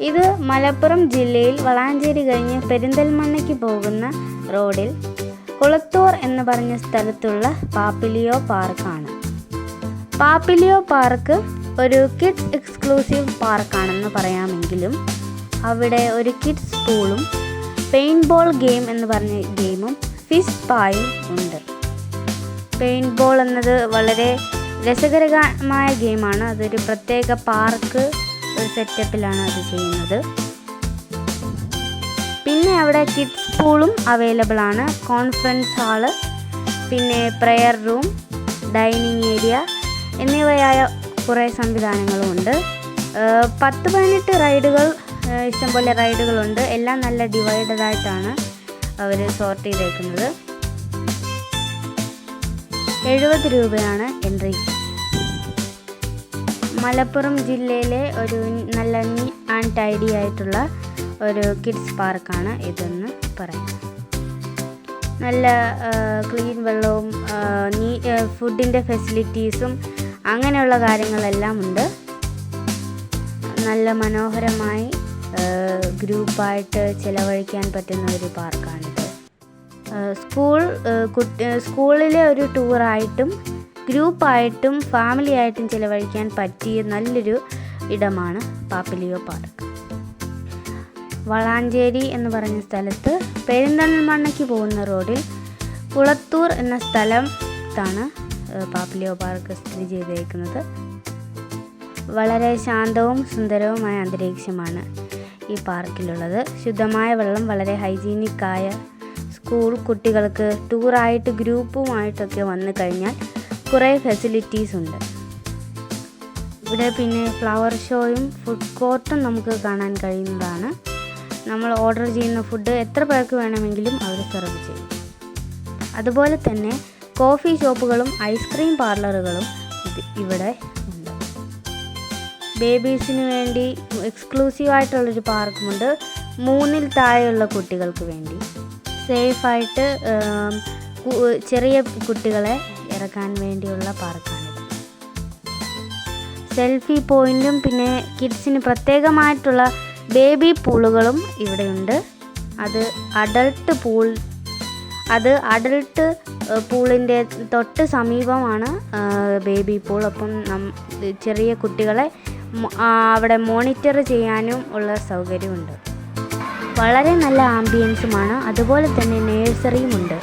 ഇത് മലപ്പുറം ജില്ലയിൽ വളാഞ്ചേരി കഴിഞ്ഞ് പെരിന്തൽമണ്ണയ്ക്ക് പോകുന്ന റോഡിൽ കുളത്തൂർ എന്ന് പറഞ്ഞ സ്ഥലത്തുള്ള പാപ്പിലിയോ പാർക്കാണ്. പാപ്പിലിയോ പാർക്ക് ഒരു കിഡ്സ് എക്സ്ക്ലൂസീവ് പാർക്കാണെന്ന് പറയാമെങ്കിലും അവിടെ ഒരു കിഡ്സ് പൂളും പെയിന്റ് ബോൾ ഗെയിം എന്ന് പറഞ്ഞ ഗെയിമും ഫിഷ് പായും ഉണ്ട്. പെയിന്റ് ബോൾ എന്നത് വളരെ രസകരമായ ഗെയിമാണ്. അതൊരു പ്രത്യേക പാർക്ക് ഒരു സെറ്റപ്പിലാണ് അത് ചെയ്യുന്നത്. പിന്നെ അവിടെ കിഡ്സ് പൂളും അവൈലബിൾ ആണ് കോൺഫറൻസ് ഹാൾ പിന്നെ പ്രെയർ റൂം ഡൈനിങ് ഏരിയ എന്നിവയായ കുറേ സംവിധാനങ്ങളും ഉണ്ട് ഏഹ് പത്ത് പതിനെട്ട് റൈഡുകൾ ഇഷ്ടംപോലെ റൈഡുകളുണ്ട് എല്ലാം നല്ല ഡിവൈഡഡ് ആയിട്ടാണ് അവർ സോർട്ട് ചെയ്തേക്കുന്നത്. എഴുപത് രൂപയാണ് എൻട്രി മലപ്പുറം ജില്ലയിലെ ഒരു നല്ല നീറ്റ് ആൻഡ് ടൈഡി ആയിട്ടുള്ള ഒരു കിഡ്സ് പാർക്കാണ് ഇതെന്ന് പറയാം. നല്ല ക്ലീൻ വെള്ളവും നീ ഫുഡിന്റെ ഫെസിലിറ്റീസും അങ്ങനെയുള്ള കാര്യങ്ങളെല്ലാം ഉണ്ട്. നല്ല മനോഹരമായി ഗ്രൂപ്പായിട്ട് ചിലവഴിക്കാൻ പറ്റുന്ന ഒരു പാർക്കാണിത് സ്കൂൾ കുട്ടി സ്കൂളിലെ ഒരു ടൂറായിട്ടും ഗ്രൂപ്പായിട്ടും ഫാമിലി ആയിട്ടും ചിലവഴിക്കാൻ പറ്റിയ നല്ലൊരു ഇടമാണ് പാപ്പിലിയോ പാർക്ക്. വളാഞ്ചേരി എന്ന് പറഞ്ഞ സ്ഥലത്ത് പെരിന്തൽമണ്ണയ്ക്ക് പോകുന്ന റോഡിൽ കുളത്തൂർ എന്ന സ്ഥലത്താണ് പാപ്പിലിയോ പാർക്ക് സ്ഥിതി ചെയ്തേക്കുന്നത് വളരെ ശാന്തവും സുന്ദരവുമായ അന്തരീക്ഷമാണ് ഈ പാർക്കിലുള്ളത്. ശുദ്ധമായ വെള്ളം വളരെ ഹൈജീനിക്കായ സ്കൂൾ കുട്ടികൾക്ക് ടൂറായിട്ട് ഗ്രൂപ്പുമായിട്ടൊക്കെ വന്നു കഴിഞ്ഞാൽ കുറേ ഫെസിലിറ്റീസ് ഉണ്ട്. ഇവിടെ പിന്നെ ഫ്ലവർ ഷോയും ഫുഡ് കോർട്ടും നമുക്ക് കാണാൻ കഴിയുന്നതാണ്. നമ്മൾ ഓർഡർ ചെയ്യുന്ന ഫുഡ് എത്ര പേർക്ക് വേണമെങ്കിലും അവർ സെർവ് ചെയ്യും. അതുപോലെ തന്നെ കോഫി ഷോപ്പുകളും ഐസ്ക്രീം പാർലറുകളും ഇവിടെ ഉണ്ട്. ബേബീസിന് വേണ്ടി എക്സ്ക്ലൂസീവ് ആയിട്ടുള്ളൊരു പാർക്കുമുണ്ട് മൂന്നിൽ താഴെയുള്ള കുട്ടികൾക്ക് വേണ്ടി. സേഫായിട്ട് ചെറിയ കുട്ടികളെ ഇറക്കാൻ വേണ്ടിയുള്ള പാർക്കാണിത്. സെൽഫി പോയിന്റും പിന്നെ കിഡ്സിന് പ്രത്യേകമായിട്ടുള്ള ബേബി പൂളുകളും ഇവിടെയുണ്ട്. അത് അഡൾട്ട് പൂൾ അത് അഡൾട്ട് പൂളിന്റെ തൊട്ട് സമീപമാണ് ബേബി പൂൾ. അപ്പം നം ചെറിയ കുട്ടികളെ അവിടെ മോണിറ്റർ ചെയ്യാനും ഉള്ള സൗകര്യമുണ്ട്. വളരെ നല്ല ആംബിയൻസുമാണ്. അതുപോലെ തന്നെ നേഴ്സറിയും ഉണ്ട്